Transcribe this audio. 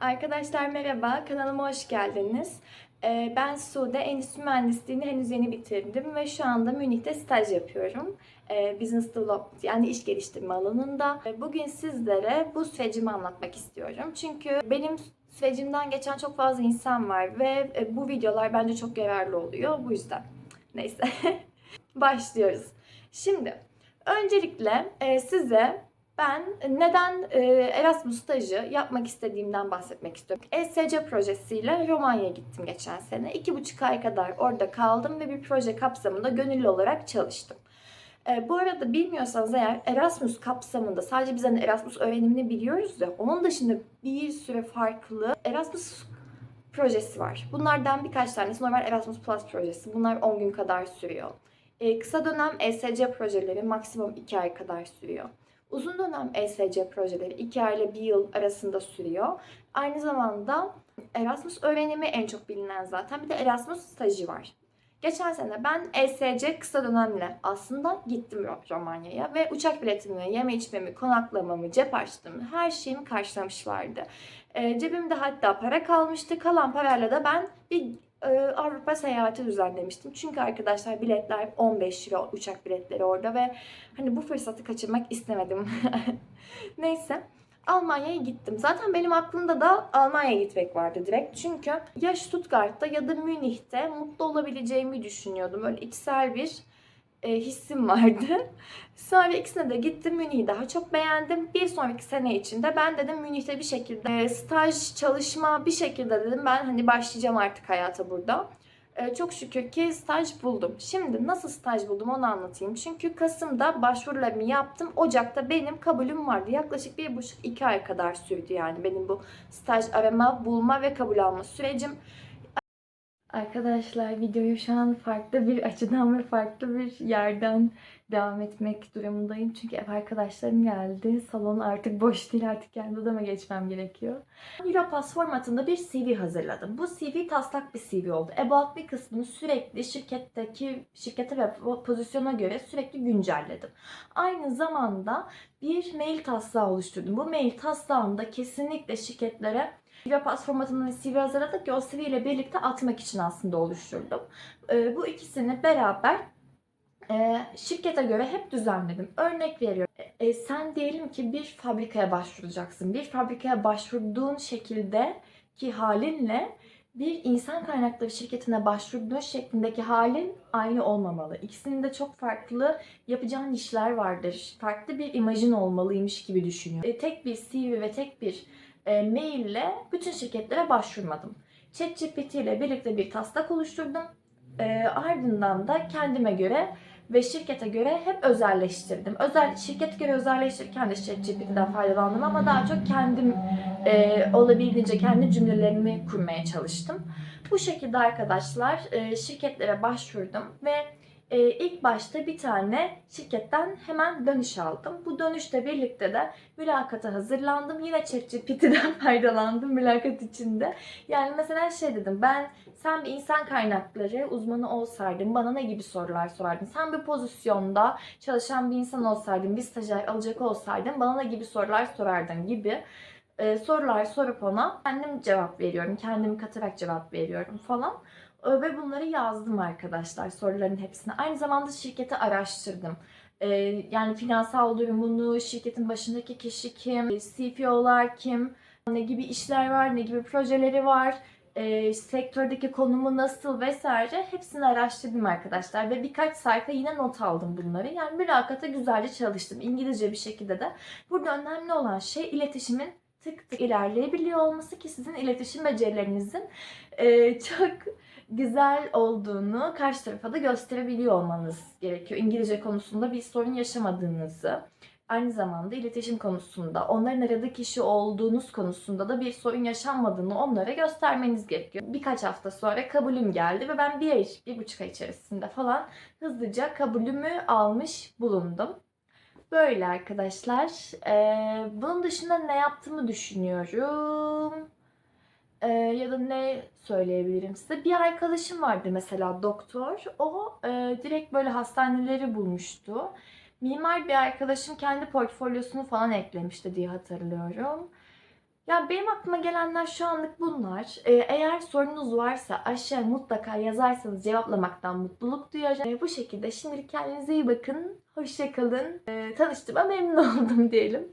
Arkadaşlar merhaba, kanalıma hoş geldiniz. Ee, Ben Sude, endüstri mühendisliğini henüz yeni bitirdim ve şu anda Münih'te staj yapıyorum. Ee, Business Development yani iş geliştirme alanında. Ee, Bugün sizlere bu sürecimi anlatmak istiyorum. Çünkü benim sürecimden geçen çok fazla insan var ve e, bu videolar bence çok yararlı oluyor. Bu yüzden neyse başlıyoruz. Şimdi öncelikle e, size ben neden e, Erasmus stajı yapmak istediğimden bahsetmek istiyorum. ESC projesiyle Romanya'ya gittim geçen sene. İki buçuk ay kadar orada kaldım ve bir proje kapsamında gönüllü olarak çalıştım. E, bu arada bilmiyorsanız eğer Erasmus kapsamında sadece biz hani Erasmus öğrenimini biliyoruz ya onun dışında bir sürü farklı Erasmus projesi var. Bunlardan birkaç tanesi normal Erasmus Plus projesi. Bunlar 10 gün kadar sürüyor. E, kısa dönem ESC projeleri maksimum 2 ay kadar sürüyor. Uzun dönem ESC projeleri 2 ay ile 1 yıl arasında sürüyor. Aynı zamanda Erasmus öğrenimi en çok bilinen zaten. Bir de Erasmus stajı var. Geçen sene ben ESC kısa dönemle aslında gittim Romanya'ya ve uçak biletimi, yeme içmemi, konaklamamı, cep harçlığımı, her şeyimi karşılamışlardı. E, cebimde hatta para kalmıştı. Kalan parayla da ben bir Avrupa seyahati düzenlemiştim. Çünkü arkadaşlar biletler 15 euro uçak biletleri orada ve hani bu fırsatı kaçırmak istemedim. Neyse. Almanya'ya gittim. Zaten benim aklımda da Almanya'ya gitmek vardı direkt. Çünkü ya Stuttgart'ta ya da Münih'te mutlu olabileceğimi düşünüyordum. Böyle içsel bir e, hissim vardı. Sonra ikisine de gittim. Münih'i daha çok beğendim. Bir sonraki sene içinde ben dedim Münih'te bir şekilde e, staj, çalışma bir şekilde dedim ben hani başlayacağım artık hayata burada. E, çok şükür ki staj buldum. Şimdi nasıl staj buldum onu anlatayım. Çünkü Kasım'da başvurularımı yaptım. Ocak'ta benim kabulüm vardı. Yaklaşık bir buçuk iki ay kadar sürdü yani benim bu staj arama, bulma ve kabul alma sürecim. Arkadaşlar videoyu şu an farklı bir açıdan ve farklı bir yerden devam etmek durumundayım. Çünkü ev arkadaşlarım geldi. Salon artık boş değil artık kendi odama geçmem gerekiyor. Europass formatında bir CV hazırladım. Bu CV taslak bir CV oldu. About bir kısmını sürekli şirketteki şirkete ve pozisyona göre sürekli güncelledim. Aynı zamanda bir mail taslağı oluşturdum. Bu mail taslağında kesinlikle şirketlere Europass formatında CV hazırladık ki o CV ile birlikte atmak için aslında oluşturdum. Ee, bu ikisini beraber e, şirkete göre hep düzenledim. Örnek veriyorum. E, sen diyelim ki bir fabrikaya başvuracaksın. Bir fabrikaya başvurduğun şekilde ki halinle bir insan kaynakları şirketine başvurduğun şeklindeki halin aynı olmamalı. İkisinin de çok farklı yapacağın işler vardır. Farklı bir imajın olmalıymış gibi düşünüyorum. E, tek bir CV ve tek bir e, maille bütün şirketlere başvurmadım. ChatGPT ile birlikte bir taslak oluşturdum. E, ardından da kendime göre ve şirkete göre hep özelleştirdim. Özel şirkete göre özelleştirirken de ChatGPT'den faydalandım ama daha çok kendim e, olabildiğince kendi cümlelerimi kurmaya çalıştım. Bu şekilde arkadaşlar e, şirketlere başvurdum ve e, ilk başta bir tane şirketten hemen dönüş aldım. Bu dönüşle birlikte de mülakata hazırlandım. Yine ChatGPT'den faydalandım mülakat içinde. Yani mesela şey dedim ben sen bir insan kaynakları uzmanı olsaydın bana ne gibi sorular sorardın? Sen bir pozisyonda çalışan bir insan olsaydın, bir stajyer alacak olsaydın bana ne gibi sorular sorardın gibi e, sorular sorup ona kendim cevap veriyorum. Kendimi katarak cevap veriyorum falan. Ve bunları yazdım arkadaşlar soruların hepsini. Aynı zamanda şirketi araştırdım. E, Yani finansal durumunu, şirketin başındaki kişi kim, e, CPO'lar kim, ne gibi işler var, ne gibi projeleri var, e, sektördeki konumu nasıl vesaire hepsini araştırdım arkadaşlar ve birkaç sayfa yine not aldım bunları. Yani mülakata güzelce çalıştım İngilizce bir şekilde de. Burada önemli olan şey iletişimin tık tık ilerleyebiliyor olması ki sizin iletişim becerilerinizin e, çok güzel olduğunu karşı tarafa da gösterebiliyor olmanız gerekiyor. İngilizce konusunda bir sorun yaşamadığınızı, aynı zamanda iletişim konusunda, onların aradığı kişi olduğunuz konusunda da bir sorun yaşanmadığını onlara göstermeniz gerekiyor. Birkaç hafta sonra kabulüm geldi ve ben bir ay, bir buçuk ay içerisinde falan hızlıca kabulümü almış bulundum. Böyle arkadaşlar. Ee, bunun dışında ne yaptığımı düşünüyorum. Ee, ya da ne söyleyebilirim size? Bir arkadaşım vardı mesela doktor. O e, direkt böyle hastaneleri bulmuştu. Mimar bir arkadaşım kendi portfolyosunu falan eklemişti diye hatırlıyorum. Ya benim aklıma gelenler şu anlık bunlar. Ee, eğer sorunuz varsa aşağı mutlaka yazarsanız cevaplamaktan mutluluk duyacağım. Ee, bu şekilde şimdilik kendinize iyi bakın. Hoşçakalın. Ee, tanıştığıma memnun oldum diyelim.